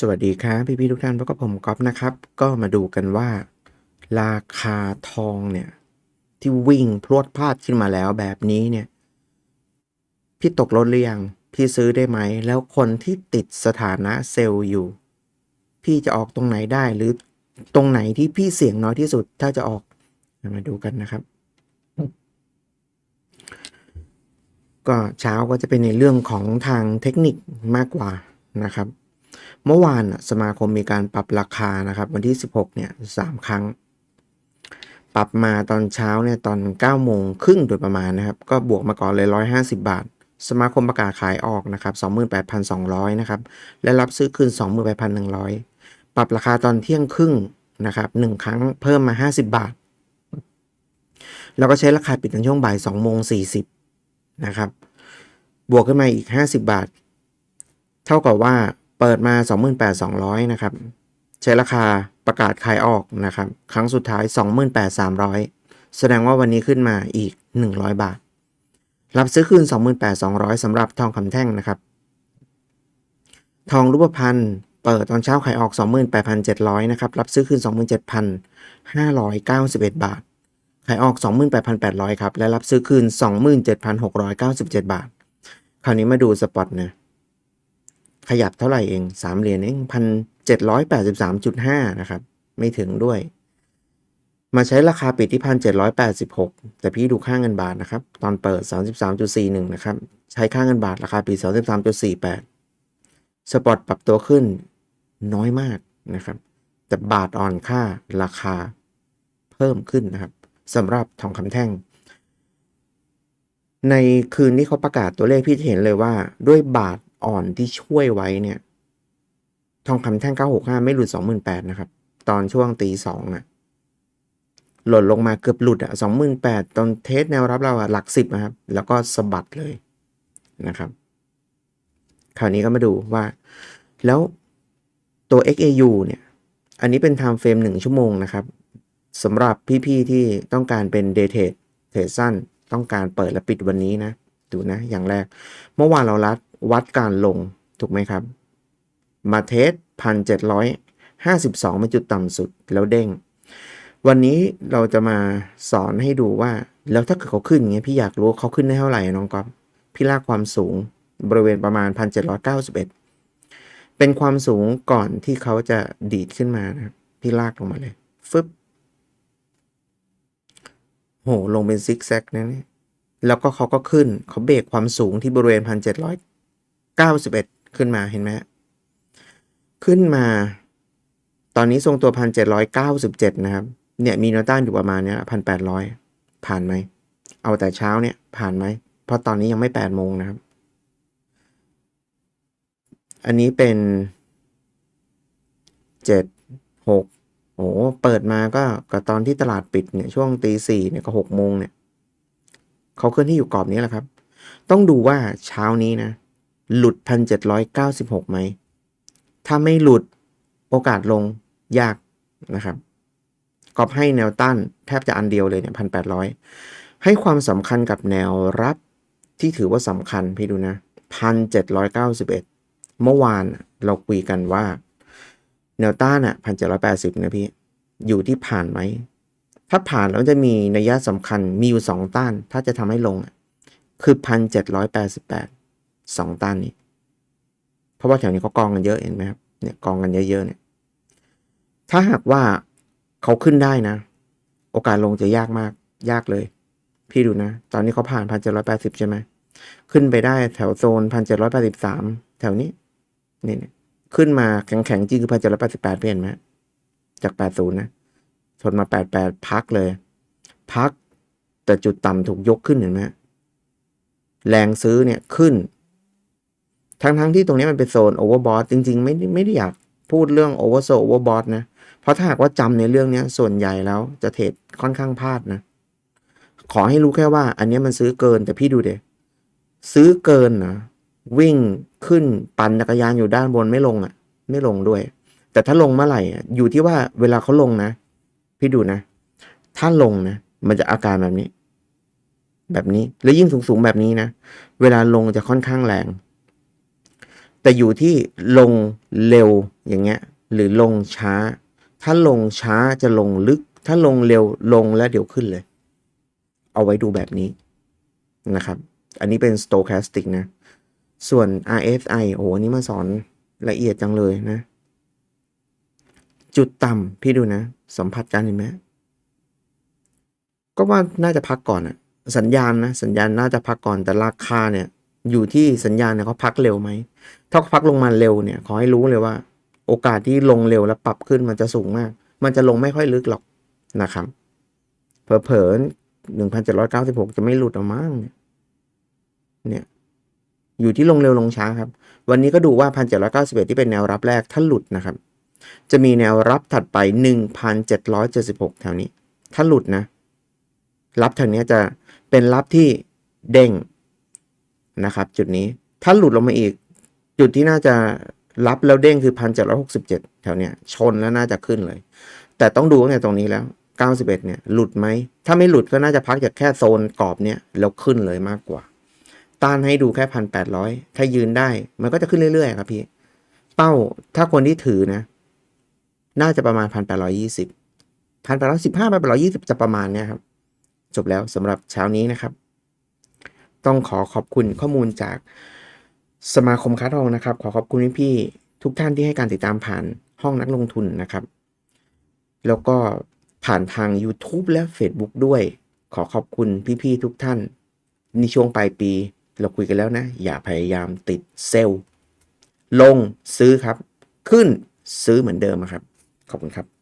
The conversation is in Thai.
สวัสดีครับพี่พี่ๆทุกท่านพบกับผมก๊อฟนะครับ ก็มาดูกันว่า ราคาทองเนี่ย ที่วิ่งพรวดพลาดขึ้นมาแล้วแบบนี้เนี่ย พี่ตกรถหรือยังพี่ซื้อได้ไหม แล้วคนที่ติดสถานะเซลล์อยู่ พี่จะออกตรงไหนได้หรือตรงไหนที่พี่เสี่ยงน้อยที่สุด ถ้าจะออกมาดูกันนะครับ ก็เช้าก็จะเป็นในเรื่องของทางเทคนิคมากกว่านะครับ เมื่อวานสมาคมมีการปรับราคานะครับ วันที่ 16เนี่ยสามครั้ง ปรับมาตอนเช้าเนี่ยตอน9โมงครึ่งโดยประมาณนะครับ ก็บวกมาก่อนเลย 150 บาท สมาคมประกาศขายออกนะครับ 28,200 นะครับ และรับซื้อคืน 28,100 ปรับราคาตอนเที่ยงครึ่งนะครับหนึ่งครั้งเพิ่มมา 50 บาท แล้วก็ใช้ราคาปิดในช่วงบ่าย2โมง40นะครับ บวกขึ้นมาอีก 50 บาท เท่ากับว่า เปิดมา 28,200 นะครับ ใช้ราคาประกาศขายออกนะครับ ครั้งสุดท้าย 28,300 แสดงว่าวันนี้ขึ้นมาอีก 100 บาท รับซื้อคืน 28,200สำหรับทองคำแท่งนะครับ ทองรูปพรรณเปิดตอนเช้าขายออก 28,700 นะครับ รับซื้อคืน 27,591 บาท ขายออก 28,800 ครับ และรับซื้อคืน 27,697 บาท คราวนี้มาดูสปอตนะ ขยับเท่าไหร่เอง 3 เหรียญเองพันเจ็ดร้อยแปดสิบสามจุดห้านะครับ ไม่ถึงด้วย มาใช้ราคาปิดที่พันเจ็ดร้อยแปดสิบหกแต่พี่ดูค่าเงินบาทนะครับ ตอนเปิดสามสิบสามจุดสี่หนึ่งนะครับ ใช้ค่าเงินบาทราคาปิดสามสิบสามจุดสี่แปดสปอตปรับตัวขึ้นน้อยมากนะครับ แต่บาทอ่อนค่าราคาเพิ่มขึ้นนะครับสำหรับทองคำแท่ง ในคืนที่เขาประกาศตัวเลขพี่จะเห็นเลยว่า ด้วยบาท อ่อนที่ช่วยไว้เนี่ย ทองคำแท่ง 965 ไม่หลุด 28,000นะครับ ตอนช่วงตีสองอะหล่นลงมาเกือบหลุดอะ28,000 ตอนเทสแนวรับเราอะหลักสิบนะครับ แล้วก็สะบัดเลยนะครับ คราวนี้ก็มาดูว่า แล้วตัว XAU เนี่ย อันนี้เป็น time frame 1 ชั่วโมงนะครับสำหรับพี่ๆที่ต้องการเป็น day trade เทรดสั้น ต้องการเปิดและปิดวันนี้นะ ดูนะ อย่างแรก เมื่อวานเรารัด วัดการลงถูกไหมครับ มาเทสพันเจ็ดร้อยห้าสิบสองเป็นจุดต่ำสุดแล้วเด้ง วันนี้เราจะมาสอนให้ดูว่า แล้วถ้าเกิดเขาขึ้นอย่างเงี้ยพี่อยากรู้เขาขึ้นได้เท่าไหร่น้องก๊อฟพี่ลากความสูงบริเวณประมาณพันเจ็ดร้อยเก้าสิบเอ็ดเป็นความสูงก่อนที่เขาจะดีดขึ้นมานะครับ พี่ลากลงมาเลย ฟึบโหลงเป็นซิกแซกนะเนี่ยแล้วก็เขาก็ขึ้นเขาเบรกความสูงที่บริเวณพั นเก้าสิบเอ็ดขึ้นมาเห็นไหมขึ้นมา ตอนนี้ทรงตัวพันเจ็ดร้อยเก้าสิบเจ็ดนะครับ เนี่ยมีแนวต้านอยู่ประมาณเนี้ยพันแปดร้อยผ่านไหม เอาแต่เช้าเนี่ยผ่านไหม เพราะตอนนี้ยังไม่แปดโมงนะครับ อันนี้เป็นเจ็ดหกโอ้เปิดมาก็กับตอนที่ตลาดปิดเนี่ยช่วงตีสี่เนี่ยก็หกโมงเนี่ยเขาเคลื่อนที่อยู่กรอบนี้แหละครับ ต้องดูว่าเช้านี้นะ หลุดพันเจ็ดร้อยเก้าสิบหกไหม ถ้าไม่หลุดโอกาสลงยากนะครับกอบให้แนวต้านแทบจะอันเดียวเลยเนี่ยพันแปดร้อยให้ความสำคัญกับแนวรับที่ถือว่าสำคัญพี่ดูนะพันเจ็ดร้อยเก้าสิบเอ็ดเมื่อวานเราคุยกันว่า แนวต้านอะพันเจ็ดร้อยแปดสิบนะพี่ อยู่ที่ผ่านไหม ถ้าผ่านแล้วจะมีนัยยะสำคัญมีอยู่สองต้าน ถ้าจะทำให้ลง คือพันเจ็ดร้อยแปดสิบแปด สองต้านนี้เพราะว่าแถวนี้เขากองกันเยอะเห็นไหมครับเนี่ยกองกันเยอะๆเนี่ย ถ้าหากว่าเขาขึ้นได้นะ โอกาสลงจะยากมาก ยากเลย พี่ดูนะ ตอนนี้เขาผ่านพันเจ็ดร้อยแปดสิบใช่ไหมขึ้นไปได้แถวโซนพันเจ็ดร้อยแปดสิบสามแถวนี้นี่เนี่ยขึ้นมาแข็งๆจริงคือพันเจ็ดร้อยแปดสิบแปดเห็นไหมจากแปดศูนย์นะชนมาแปดแปดพักเลย พักแต่จุดต่ำถูกยกขึ้นเห็นไหมแรงซื้อเนี่ยขึ้น ทั้งๆทที่ตรงนี้มันเป็นโซนโอเวอร์บอทจริง ๆ ไม่ไม่ได้อยากพูดเรื่องโอเวอร์โซโอเวอร์บอทนะ เพราะถ้าหากว่าจำในเรื่องนี้ส่วนใหญ่แล้วจะเทรดค่อนข้างพลาดนะ ขอให้รู้แค่ว่า อันนี้มันซื้อเกินแต่พี่ดูเดซื้อเกินนะวิ่งขึ้นปั่นจักรยานอยู่ด้านบนไม่ลงอะ ไม่ลงด้วย แต่ถ้าลงเมื่อไหร่อะอยู่ที่ว่าเวลาเขาลงนะ พี่ดูนะ ถ้าลงนะ มันจะอาการแบบนี้ แบบนี้แล้วยิ่งสูงๆแบบนี้นะ เวลาลงจะค่อนข้างแรง แต่อยู่ที่ลงเร็วอย่างเงี้ยหรือลงช้า ถ้าลงช้าจะลงลึก ถ้าลงเร็วลงแล้วเดี๋ยวขึ้นเลย เอาไว้ดูแบบนี้นะครับ อันนี้เป็น stochastic นะ ส่วน RSI โอ้โหนนี้มาสอนละเอียดจังเลยนะ จุดต่ำพี่ดูนะ สัมผัสกันเห็นไหมก็ว่าน่าจะพักก่อนอะสัญญาณนะ สัญญาณน่าจะพักก่อนแต่ราคาเนี่ย อยู่ที่สัญญาณเนี่ยเขาพักเร็วไหม ถ้าเขาพักลงมาเร็วเนี่ยขอให้รู้เลยว่า โอกาสที่ลงเร็วแล้วปรับขึ้นมันจะสูงมาก มันจะลงไม่ค่อยลึกหรอกนะครับเผลอๆหนึ่งพันเจ็ดร้อยเก้าสิบหกจะไม่หลุดออกมั้งเนี่ยเนี่ย อยู่ที่ลงเร็วลงช้าครับ วันนี้ก็ดูว่าพันเจ็ดร้อยเก้าสิบเอ็ดที่เป็นแนวรับแรกถ้าหลุดนะครับ จะมีแนวรับถัดไปหนึ่งพันเจ็ดร้อยเจ็ดสิบหกแถวนี้ ถ้าหลุดนะ รับทางนี้จะเป็นรับที่เด้ง นะครับ จุดนี้ถ้าหลุดลงมาอีก จุดที่น่าจะรับแล้วเด้งคือพันเจ็ดร้อยหกสิบเจ็ดแถวเนี้ยชนแล้วน่าจะขึ้นเลย แต่ต้องดูตั้งแต่ตรงนี้แล้วเก้าสิบเอ็ดเนี่ยหลุดไหม ถ้าไม่หลุดก็น่าจะพักจากแค่โซนกรอบเนี่ยแล้วขึ้นเลยมากกว่า ต้านให้ดูแค่พันแปดร้อยถ้ายืนได้มันก็จะขึ้นเรื่อยๆครับพี่ เป้าถ้าคนที่ถือนะ น่าจะประมาณพันแปดร้อยี่สิบพันแปดร้อยสิบห้าพันแปดร้อยี่สิบจะประมาณเนี้ยครับ จบแล้วสำหรับเช้านี้นะครับ ต้องขอขอบคุณข้อมูลจากสมาคมค้าทองนะครับ ขอขอบคุณพี่ๆทุกท่านที่ให้การติดตามผ่านห้องนักลงทุนนะครับ แล้วก็ผ่านทาง YouTube และ Facebook ด้วย ขอขอบคุณพี่ๆทุกท่านในช่วงปลายปี เราคุยกันแล้วนะ อย่าพยายามติดเซลล์ลงซื้อครับ ขึ้นซื้อเหมือนเดิมครับ ขอบคุณครับ